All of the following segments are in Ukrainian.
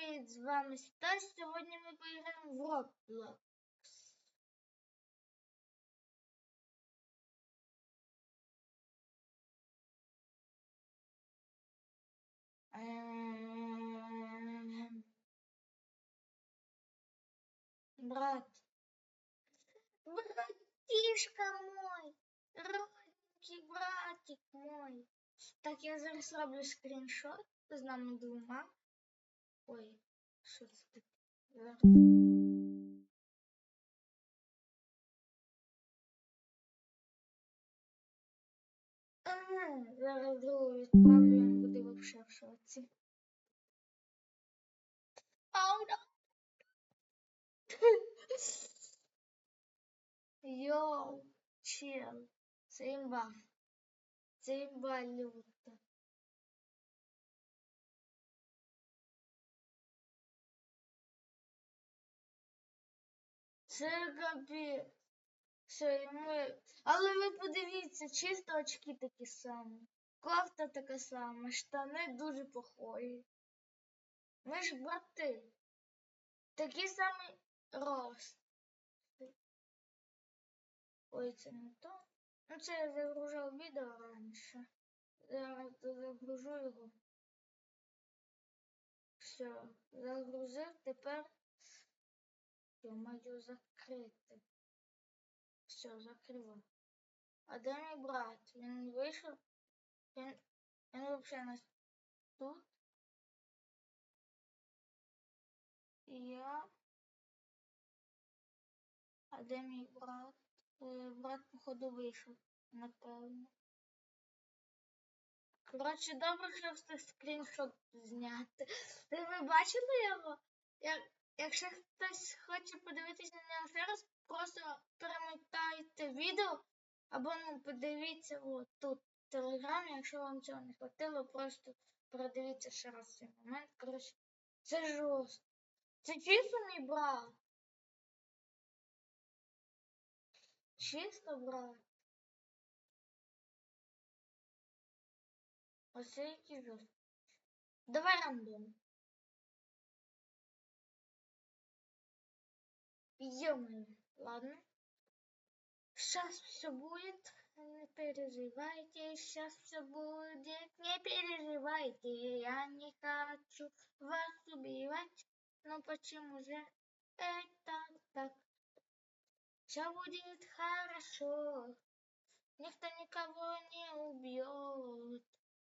привіт! З вами Стас. Сьогодні ми поіграємо в Roblox. Ем, Брат. Братишка мой. Родненький братик мой. Так, я зараз роблю скріншот з нами двома. Ой, що це таке? Зараз. Ага, Зараз другу відправлю, він буде вообще в шоці. Ау, да. Йоу, чел, це імба. Це імба люта. Капець. Все. Але ви подивіться, чисто очки такі самі. Кофта така сама, штани дуже похожі. Ми ж брати. Такий самий рост. Ой, це не то. Ну це я загружав відео раніше. Зараз загружу його. Все, загрузив, тепер маю закрити. Все, закрила. А де мій брат? Він вийшов. Він, він взагалі нас тут. Я. А де мій брат? Е, Брат, походу, вийшов, напевно. Коротше, добре, що встиг скріншот зняти. Ти ви бачили його? Як, якщо хтось хоче подивитися на нього ще раз, просто перемотайте відео або ну, подивіться от тут в телеграмі, якщо вам цього не хватило, просто передивіться ще раз цей момент. Коротше, це жорстко. Це чисто мій брат. Чисто брат. Оце який жорстко. Давай рандом. Ё-моё, ладно. Сейчас все будет, не переживайте, сейчас все будет, не переживайте, я не хочу вас убивать, но почему же это так? Все будет хорошо, никто никого не убьет,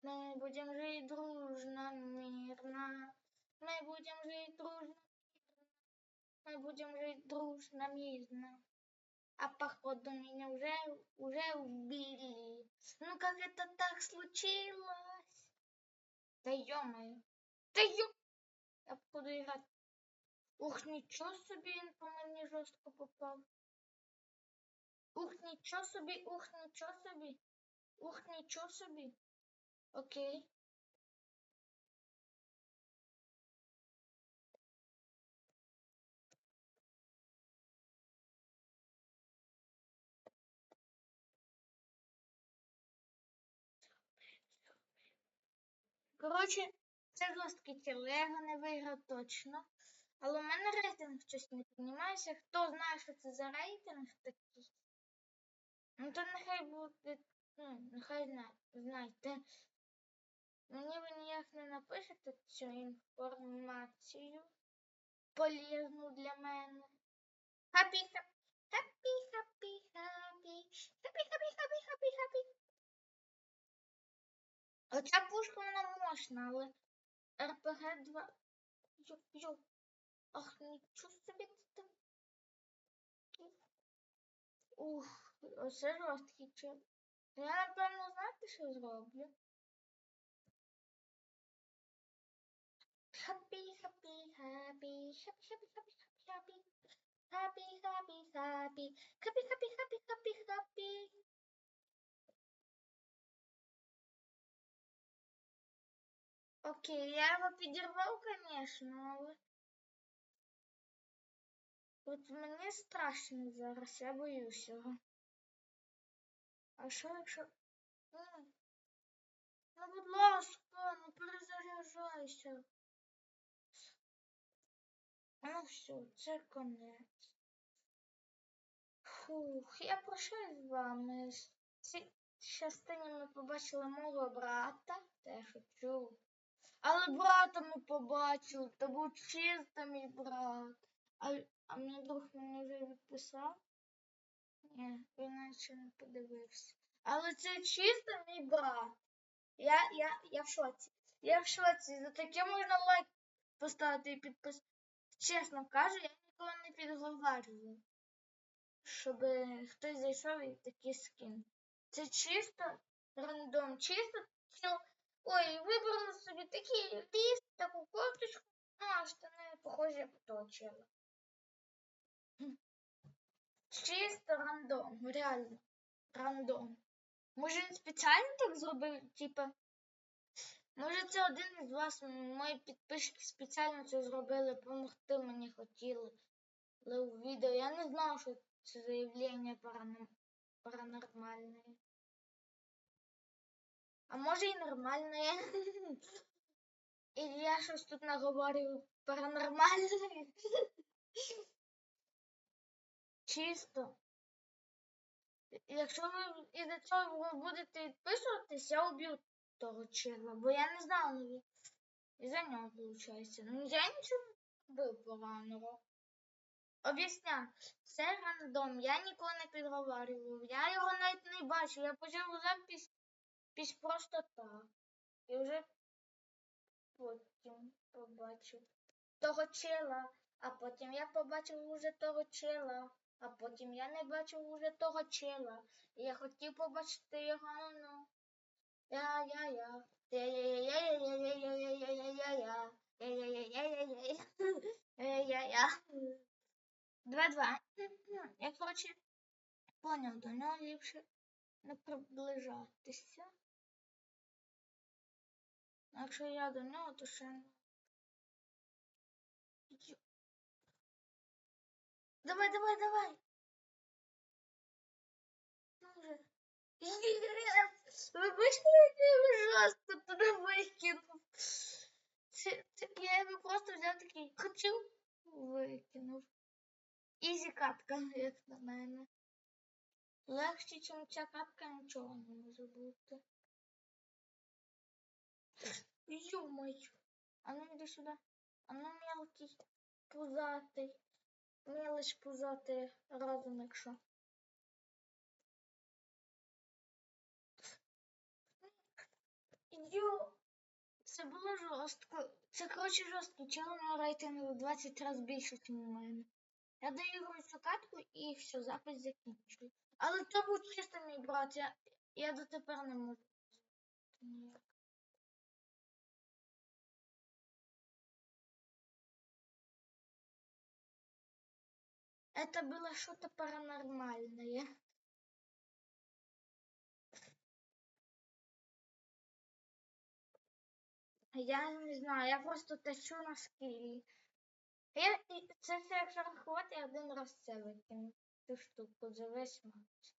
мы будем жить дружно, мирно, мы будем жить дружно, мы будем жить дружно, мирно. А походу меня уже, уже убили. Ну как это так случилось? Да ё-моё. Да ё... Я походу играть. Ух, ничего себе, він по мені жорстко попав. Ух, нічого собі, ух, нічого собі. Ух, нічого собі. Окей. Коротше, це жорсткий тіл, не виграв точно. Але у мене рейтинг щось не піднімається. Хто знає, що це за рейтинг такий? Ну то нехай буде, ну, нехай зна, знайте. Мені ви ніяк не напишете цю інформацію полезну для мене. Хапі, хапі, хапі, хапі, хапі, Оця пушка вона мощна, але РПГ 2. Йо, йо. Ах, нічого собі ти там. Ух, оце жорсткий чел. Я напевно знаєте, що зроблю? Happy, happy, happy, happy, happy, happy, happy, happy, happy, happy, happy, happy, happy, Окей, я его підірвав, конечно, але... От мені страшно зараз, я боюсь його. А що якщо... Ну, будь ласка, ну перезаряджайся. Ну все, це конець. Фух, я прощаюсь з вами. Частині ми побачили мого брата, те шучу. Але брата ми побачили, то був чисто мій брат. А, а мій друг мені вже відписав. Ні, він наче не подивився. Але це чисто мій брат. Я, я, я в шоці. Я в шоці. За таке можна лайк поставити і підпис. Чесно кажу, я нікого не підговарюю. Щоб хтось зайшов і такий скін. Це чисто рандом, чисто що. Ой, вибрали собі такий ліс, таку кофточку, ну а штани того чела. Чисто рандом, реально. Рандом. Може він спеціально так зробив, типа. Може це один із вас, мої підписчики спеціально це зробили, допомогти мені хотіли. У відео я не знав, що це заявлення паранормальне. А може і нормальне. І я щось тут наговорив паранормальне. Чисто. Якщо ви із за цього будете відписуватись, я уб'ю того чела, бо я не знала навіть. І за нього виходить. Ну я нічого не робив поганого. Об'ясняю, це рандом, я нікого не підговарював, я його навіть не бачив, я почав запись піс просто так. І вже потім побачив того чела, а потім я побачив уже того чела, а потім я не бачив уже того чела. І я хотів побачити його, ну. Я-я-я. Я-я-я-я-я-я-я-я-я-я-я. Я-я-я-я-я-я-я. Два-два. Я, коротше, поняв, до нього ліпше не приближатися. Якщо я до нього, то ще. Давай, давай, давай. Ви бачили, який ужасно туди викинув. Я його просто взяв такий, хотів, викинув. Ізі катка, як на мене. Легше, ніж ця катка, нічого не може бути. Ё-моё. А ну іди сюди. А ну мелкий, пузатий. Мелиш пузатий разом, якщо. Йо. Це було жорстко. Це, коротше, жорстко. Чого на рейтингу в 20 разів більше, ніж у мене. Я даю цю катку і все, запис закінчую. Але то був чисто мій брат. Я, я дотепер не можу. Это было что-то паранормальное. Я не знаю, я просто тащу на скілі. Я, це все якщо я один раз це викину. Цю штуку за весь матч.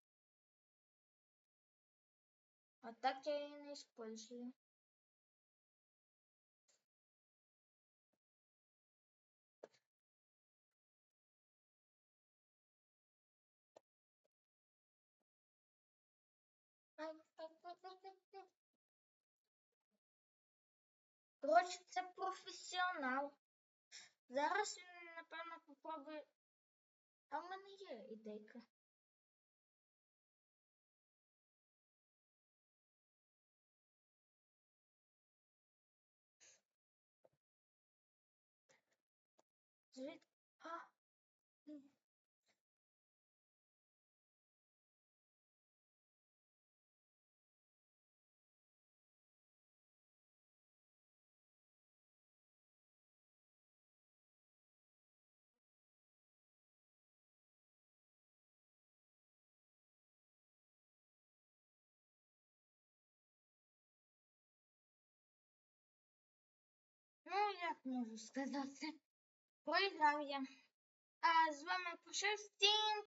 А так я її не использую. Коротше, це професіонал. Зараз він, напевно, попробує. А в мене є ідейка. Звід... як можу сказати? Проіграв я. А з вами пише всім